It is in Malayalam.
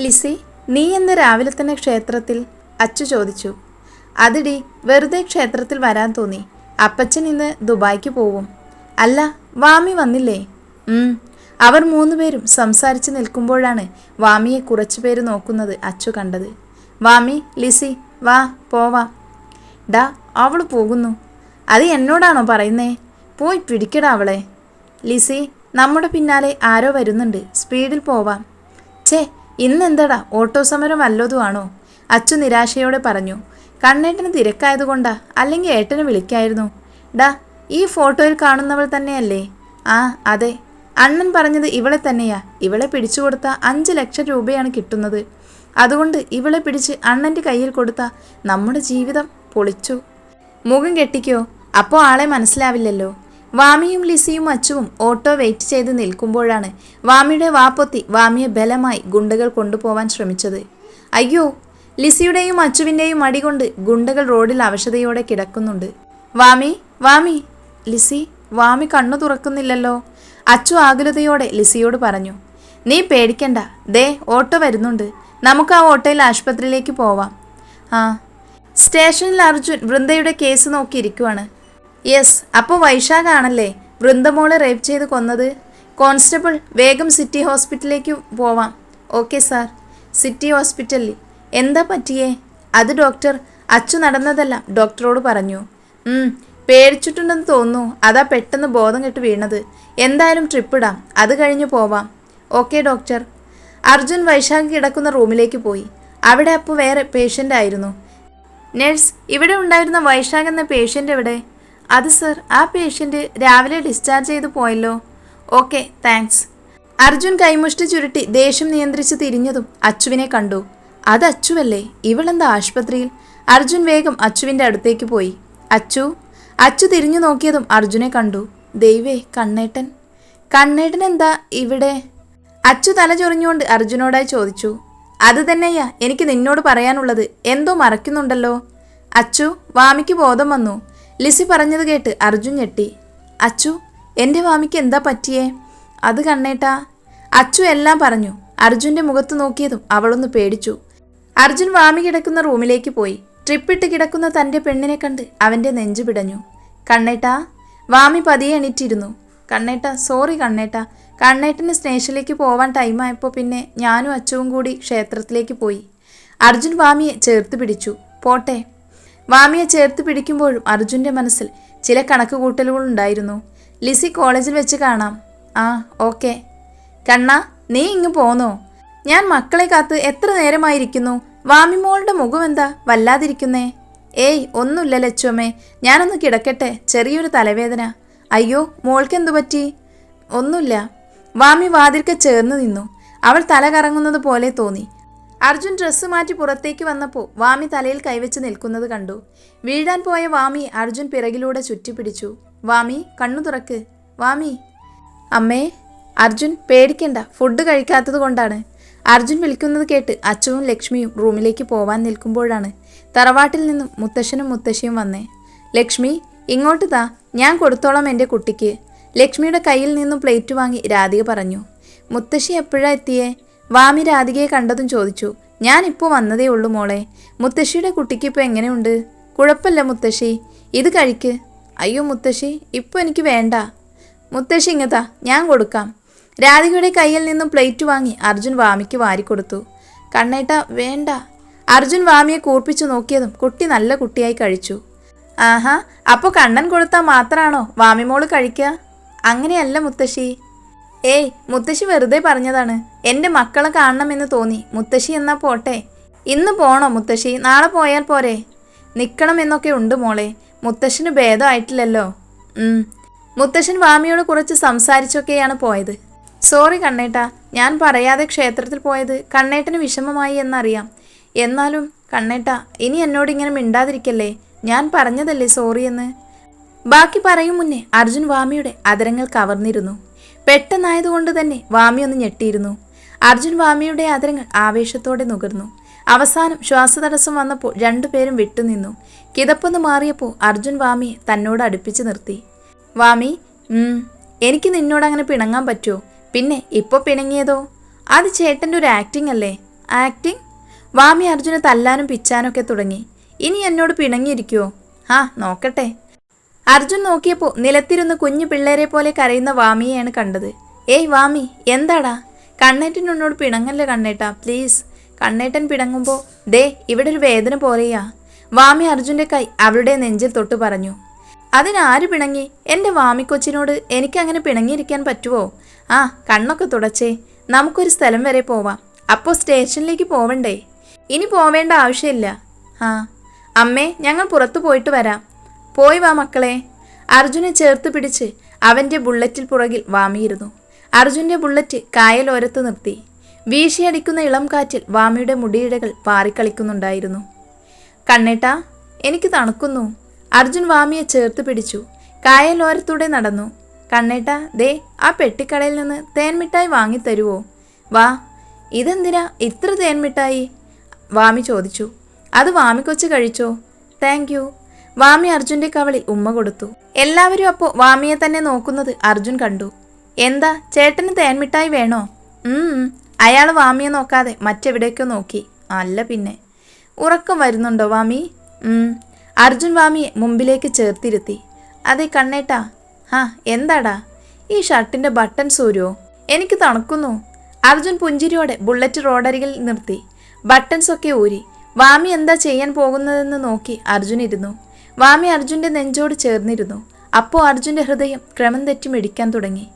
ലിസി നീ എന്ന് രാവിലെ തന്നെ ക്ഷേത്രത്തിൽ? അച്ചു ചോദിച്ചു. അതിടി വെറുതെ ക്ഷേത്രത്തിൽ വരാൻ തോന്നി. അപ്പച്ചൻ ഇന്ന് ദുബായ്ക്ക് പോവും. അല്ല വാമി വന്നില്ലേ? അവർ മൂന്നുപേരും സംസാരിച്ച് നിൽക്കുമ്പോഴാണ് വാമിയെ കുറച്ചു പേര് നോക്കുന്നത് അച്ചു കണ്ടത്. വാമി ലിസി വാ പോവാ. ഡാ അവൾ പോകുന്നു. അത് എന്നോടാണോ പറയുന്നേ? പോയി പിടിക്കടാ അവളെ. ലിസി നമ്മുടെ പിന്നാലെ ആരോ വരുന്നുണ്ട്. സ്പീഡിൽ പോവാം. ഛേ ഇന്നെന്താടാ? ഓട്ടോ സമരം വല്ലതുമാണോ അച്ചു നിരാശയോടെ പറഞ്ഞു. കണ്ണേട്ടന് തിരക്കായതുകൊണ്ടാ? അല്ലെങ്കിൽ ഏട്ടനെ വിളിക്കായിരുന്നു. ഡാ ഈ ഫോട്ടോയിൽ കാണുന്നവൾ തന്നെയല്ലേ? ആ അതെ. അണ്ണൻ പറഞ്ഞത് ഇവളെ തന്നെയാ. ഇവളെ പിടിച്ചു കൊടുത്ത അഞ്ച് ലക്ഷം രൂപയാണ് കിട്ടുന്നത്. അതുകൊണ്ട് ഇവളെ പിടിച്ച് അണ്ണന്റെ കയ്യിൽ കൊടുത്ത നമ്മുടെ ജീവിതം പൊളിച്ചു. മുഖം കെട്ടിക്കോ? അപ്പോൾ ആളെ മനസ്സിലാവില്ലല്ലോ. വാമിയും ലിസിയും അച്ചുവും ഓട്ടോ വെയിറ്റ് ചെയ്ത് നിൽക്കുമ്പോഴാണ് വാമിയുടെ വാപ്പൊത്തി വാമിയെ ബലമായി ഗുണ്ടകൾ കൊണ്ടുപോവാൻ ശ്രമിച്ചത്. അയ്യോ ലിസിയുടെയും അച്ചുവിന്റെയും അടികൊണ്ട് ഗുണ്ടകൾ റോഡിൽ അവശതയോടെ കിടക്കുന്നുണ്ട്. വാമി വാമി ലിസി വാമി കണ്ണു തുറക്കുന്നില്ലല്ലോ. അച്ചു ആകുലതയോടെ ലിസിയോട് പറഞ്ഞു നീ പേടിക്കണ്ട. ദേ ഓട്ടോ വരുന്നുണ്ട്. നമുക്ക് ആ ഓട്ടോയിൽ ആശുപത്രിയിലേക്ക് പോവാം. ആ സ്റ്റേഷനിൽ അർജുൻ വൃന്ദയുടെ കേസ് നോക്കിയിരിക്കുവാണ്. യെസ് അപ്പോൾ വൈശാഖാണല്ലേ? വൃന്ദമോളെ റേപ്പ് ചെയ്ത് കൊന്നത്. കോൺസ്റ്റബിൾ വേഗം സിറ്റി ഹോസ്പിറ്റലിലേക്ക് പോവാം. ഓക്കെ സാർ സിറ്റി ഹോസ്പിറ്റലിൽ എന്താ പറ്റിയേ? അത് ഡോക്ടർ അച്ചു നടന്നതല്ല ഡോക്ടറോട് പറഞ്ഞു. പേടിച്ചിട്ടുണ്ടെന്ന് തോന്നുന്നു. അതാ പെട്ടെന്ന് ബോധം കെട്ട് വീണത്. എന്തായാലും ട്രിപ്പ് ഇടാം. അത് കഴിഞ്ഞ് പോവാം. ഓക്കെ ഡോക്ടർ അർജുൻ വൈശാഖ് കിടക്കുന്ന റൂമിലേക്ക് പോയി. അവിടെ അപ്പോൾ വേറെ പേഷ്യന്റ് ആയിരുന്നു. നഴ്സ് ഇവിടെ ഉണ്ടായിരുന്ന വൈശാഖ് എന്ന പേഷ്യന്റ് എവിടെ? അത് സർ ആ പേഷ്യന്റ് രാവിലെ ഡിസ്ചാർജ് ചെയ്തു പോയല്ലോ. ഓക്കെ താങ്ക്സ് അർജുൻ കൈമുഷ്ടി ചുരുട്ടി ദേഷ്യം നിയന്ത്രിച്ച് തിരിഞ്ഞതും അച്ചുവിനെ കണ്ടു. അത് അച്ചുവല്ലേ? ഇവളെന്താ ആശുപത്രിയിൽ? അർജുൻ വേഗം അച്ചുവിന്റെ അടുത്തേക്ക് പോയി. അച്ചു അച്ചു തിരിഞ്ഞു നോക്കിയതും അർജുനെ കണ്ടു. ദൈവേ കണ്ണേട്ടൻ. കണ്ണേട്ടൻ എന്താ ഇവിടെ? അച്ചു തല ചൊറിഞ്ഞുകൊണ്ട് അർജുനോടായി ചോദിച്ചു. അത് തന്നെയാ എനിക്ക് നിന്നോട് പറയാനുള്ളത്. എന്തോ മറക്കുന്നുണ്ടല്ലോ അച്ചു വാമിക്ക് ബോധം വന്നു. ലിസി പറഞ്ഞത് കേട്ട് അർജുൻ ഞെട്ടി. അച്ചു എന്റെ വാമിക്ക് എന്താ പറ്റിയേ? അത് കണ്ണേട്ടാ. അച്ചു എല്ലാം പറഞ്ഞു. അർജുന്റെ മുഖത്ത് നോക്കിയതും അവളൊന്ന് പേടിച്ചു. അർജുൻ വാമി കിടക്കുന്ന റൂമിലേക്ക് പോയി. ട്രിപ്പിട്ട് കിടക്കുന്ന തന്റെ പെണ്ണിനെ കണ്ട് അവന്റെ നെഞ്ചു പിടഞ്ഞു. കണ്ണേട്ടാ വാമി പതിയെ എണീറ്റിരുന്നു. കണ്ണേട്ട സോറി കണ്ണേട്ട. കണ്ണേട്ടന് സ്റ്റേഷനിലേക്ക് പോവാൻ ടൈമായപ്പോൾ പിന്നെ ഞാനും അച്ചുവും കൂടി ക്ഷേത്രത്തിലേക്ക് പോയി. അർജുൻ വാമിയെ ചേർത്ത് പിടിച്ചു. പോട്ടെ. വാമിയെ ചേർത്ത് പിടിക്കുമ്പോഴും അർജുന്റെ മനസ്സിൽ ചില കണക്കുകൂട്ടലുകളുണ്ടായിരുന്നു ലിസി കോളേജിൽ വെച്ച് കാണാം. ആ ഓക്കെ. കണ്ണ നീ ഇങ്ങ് പോന്നോ? ഞാൻ മക്കളെ കാത്ത് എത്ര നേരമായിരിക്കുന്നു? വാമിമോളുടെ മുഖം എന്താ? വല്ലാതിരിക്കുന്നേ. ഏയ് ഒന്നുമില്ല ലച്ചുവമ്മേ ഞാനൊന്ന് കിടക്കട്ടെ. ചെറിയൊരു തലവേദന. അയ്യോ മോൾക്ക് എന്തു പറ്റി? ഒന്നുമില്ല. വാമി വാതിൽക്ക് ചേർന്ന് നിന്നു. അവൾ തല കറങ്ങുന്നത് പോലെ തോന്നി. അർജുൻ ഡ്രസ്സ് മാറ്റി പുറത്തേക്ക് വന്നപ്പോൾ വാമി തലയിൽ കൈവച്ച് നിൽക്കുന്നത് കണ്ടു. വീഴാൻ പോയ വാമി അർജുൻ പിറകിലൂടെ ചുറ്റിപ്പിടിച്ചു. വാമി കണ്ണു തുറക്ക്. വാമി. അമ്മേ അർജുൻ പേടിക്കണ്ട. ഫുഡ് കഴിക്കാത്തത് കൊണ്ടാണ്. അർജുൻ വിളിക്കുന്നത് കേട്ട് അച്ചുവും ലക്ഷ്മിയും റൂമിലേക്ക് പോവാൻ നിൽക്കുമ്പോഴാണ് തറവാട്ടിൽ നിന്നും മുത്തശ്ശനും മുത്തശ്ശിയും വന്നേ. ലക്ഷ്മി ഇങ്ങോട്ട് താ. ഞാൻ കൊടുത്തോളാം എന്റെ കുട്ടിക്ക്. ലക്ഷ്മിയുടെ കയ്യിൽ നിന്നും പ്ലേറ്റ് വാങ്ങി രാധിക പറഞ്ഞു. മുത്തശ്ശി എപ്പോഴാ എത്തിയേ? വാമി രാധികയെ കണ്ടതും ചോദിച്ചു ഞാൻ ഇപ്പോൾ വന്നതേ ഉള്ളൂ മോളെ. മുത്തശ്ശിയുടെ കുട്ടിക്ക് ഇപ്പോൾ എങ്ങനെയുണ്ട്? കുഴപ്പമില്ല മുത്തശ്ശി. ഇത് കഴിക്ക്. അയ്യോ മുത്തശ്ശി ഇപ്പോൾ എനിക്ക് വേണ്ട. മുത്തശ്ശി ഇങ്ങത്താ ഞാൻ കൊടുക്കാം. രാധികയുടെ കയ്യിൽ നിന്നും പ്ലേറ്റ് വാങ്ങി അർജുൻ വാമിക്ക് വാരിക്കൊടുത്തു. കണ്ണേട്ട വേണ്ട. അർജുൻ വാമിയെ കൂർപ്പിച്ചു നോക്കിയതും കുട്ടി നല്ല കുട്ടിയായി കഴിച്ചു. ആഹാ അപ്പോൾ കണ്ണൻ കൊടുത്താൽ മാത്രമാണോ വാമിമോൾ കഴിക്കുക അങ്ങനെയല്ല മുത്തശ്ശി. ഏയ് മുത്തശ്ശി വെറുതെ പറഞ്ഞതാണ്. എന്റെ മക്കളെ കാണണമെന്ന് തോന്നി. മുത്തശ്ശി എന്നാ പോട്ടെ. ഇന്ന് പോണോ മുത്തശ്ശി? നാളെ പോയാൽ പോരെ. നിൽക്കണമെന്നൊക്കെ ഉണ്ട് മോളെ. മുത്തശ്ശന് ഭേദമായിട്ടില്ലല്ലോ. മുത്തശ്ശൻ വാമിയോട് കുറച്ച് സംസാരിച്ചൊക്കെയാണ് പോയത്. സോറി കണ്ണേട്ട. ഞാൻ പറയാതെ ക്ഷേത്രത്തിൽ പോയത് കണ്ണേട്ടന് വിഷമമായി എന്നറിയാം. എന്നാലും കണ്ണേട്ട ഇനി എന്നോട് ഇങ്ങനെ മിണ്ടാതിരിക്കല്ലേ? ഞാൻ പറഞ്ഞതല്ലേ സോറി എന്ന്? ബാക്കി പറയും മുന്നേ. അർജുൻ വാമിയുടെ അതരങ്ങൾ കവർന്നിരുന്നു. പെട്ടെന്നായതുകൊണ്ട് തന്നെ വാമി ഒന്ന് ഞെട്ടിയിരുന്നു. അർജുൻ വാമിയുടെ ആദരങ്ങൾ ആവേശത്തോടെ നുകർന്നു. അവസാനം ശ്വാസതടസ്സം വന്നപ്പോൾ രണ്ടുപേരും വിട്ടുനിന്നു. കിതപ്പൊന്ന് മാറിയപ്പോൾ അർജുൻ വാമിയെ തന്നോട് അടുപ്പിച്ചു നിർത്തി. വാമി എനിക്ക് നിന്നോട് അങ്ങനെ പിണങ്ങാൻ പറ്റുമോ? പിന്നെ ഇപ്പോൾ പിണങ്ങിയതോ? അത് ചേട്ടന്റെ ഒരു ആക്ടിംഗ് അല്ലേ? ആക്ടിങ് വാമി അർജുനെ തല്ലാനും പിച്ചാനൊക്കെ തുടങ്ങി. ഇനി എന്നോട് പിണങ്ങിയിരിക്കുമോ ആ നോക്കട്ടെ. അർജുൻ നോക്കിയപ്പോൾ നിലത്തിരുന്ന് കുഞ്ഞു പിള്ളേരെ പോലെ കരയുന്ന വാമിയെയാണ് കണ്ടത്. ഏയ് വാമി എന്താടാ? പിണങ്ങല്ല പിണങ്ങല്ലേ കണ്ണേട്ടാ? പ്ലീസ്. കണ്ണേട്ടൻ പിണങ്ങുമ്പോൾ ദേ ഇവിടെ ഒരു വേദന പോലെയാ. വാമി അർജുന്റെ കൈ അവളുടെ നെഞ്ചിൽ തൊട്ട് പറഞ്ഞു. അതിനാര് പിണങ്ങി? എന്റെ വാമിക്കൊച്ചിനോട് എനിക്കങ്ങനെ പിണങ്ങിയിരിക്കാൻ പറ്റുമോ ആ കണ്ണൊക്കെ തുടച്ചേ. നമുക്കൊരു സ്ഥലം വരെ പോവാം. അപ്പോൾ സ്റ്റേഷനിലേക്ക് പോവണ്ടേ? ഇനി പോവേണ്ട ആവശ്യമില്ല. ആ. അമ്മേ ഞങ്ങൾ പുറത്തു പോയിട്ട് വരാം. പോയി വാ മക്കളെ. അർജുനെ ചേർത്ത് പിടിച്ച് അവന്റെ ബുള്ളറ്റിൽ പുറകിൽ വാമിയിരുന്നു. അർജുന്റെ ബുള്ളറ്റ് കായലോരത്ത് നിർത്തി. വീശിയടിക്കുന്ന ഇളം കാറ്റിൽ വാമിയുടെ മുടിയിഴകൾ പാറിക്കളിക്കുന്നുണ്ടായിരുന്നു. കണ്ണേട്ട എനിക്ക് തണുക്കുന്നു. അർജുൻ വാമിയെ ചേർത്ത് പിടിച്ചു. കായലോരത്തൂടെ നടന്നു. കണ്ണേട്ട ദേ ആ പെട്ടിക്കടയിൽ നിന്ന് തേൻമിഠായി വാങ്ങിത്തരുവോ വാ. ഇതെന്തിനാ ഇത്ര തേൻമിഠായി വാമി ചോദിച്ചു. അത് വാമിക്കൊച്ച് കഴിച്ചോ. താങ്ക് വാമി അർജുന്റെ കവളിൽ ഉമ്മ കൊടുത്തു. എല്ലാവരും അപ്പോൾ വാമിയെ തന്നെ നോക്കുന്നത് അർജുൻ കണ്ടു. എന്താ ചേട്ടന് തേൻമിഠായി വേണോ? അയാൾ വാമിയെ നോക്കാതെ മറ്റെവിടേക്കോ നോക്കി. അല്ല പിന്നെ. ഉറക്കം വരുന്നുണ്ടോ വാമി. അർജുൻ വാമിയെ മുമ്പിലേക്ക് ചേർത്തിരുത്തി. അതെ കണ്ണേട്ടാ. ഹാ എന്താടാ? ഈ ഷർട്ടിന്റെ ബട്ടൺ സൂര്യോ എനിക്ക് തണുക്കുന്നു. അർജുൻ പുഞ്ചിരിയോടെ ബുള്ളറ്റ് റോഡരികിൽ നിർത്തി. ബട്ടൺസ് ഒക്കെ ഊരി. വാമി എന്താ ചെയ്യാൻ പോകുന്നതെന്ന് നോക്കി അർജുൻ ഇരുന്നു. വാമി അർജുന്റെ നെഞ്ചോട് ചേർന്നിരുന്നു. അപ്പോൾ അർജുന്റെ ഹൃദയം ക്രമം തെറ്റി മിടിക്കാൻ തുടങ്ങി.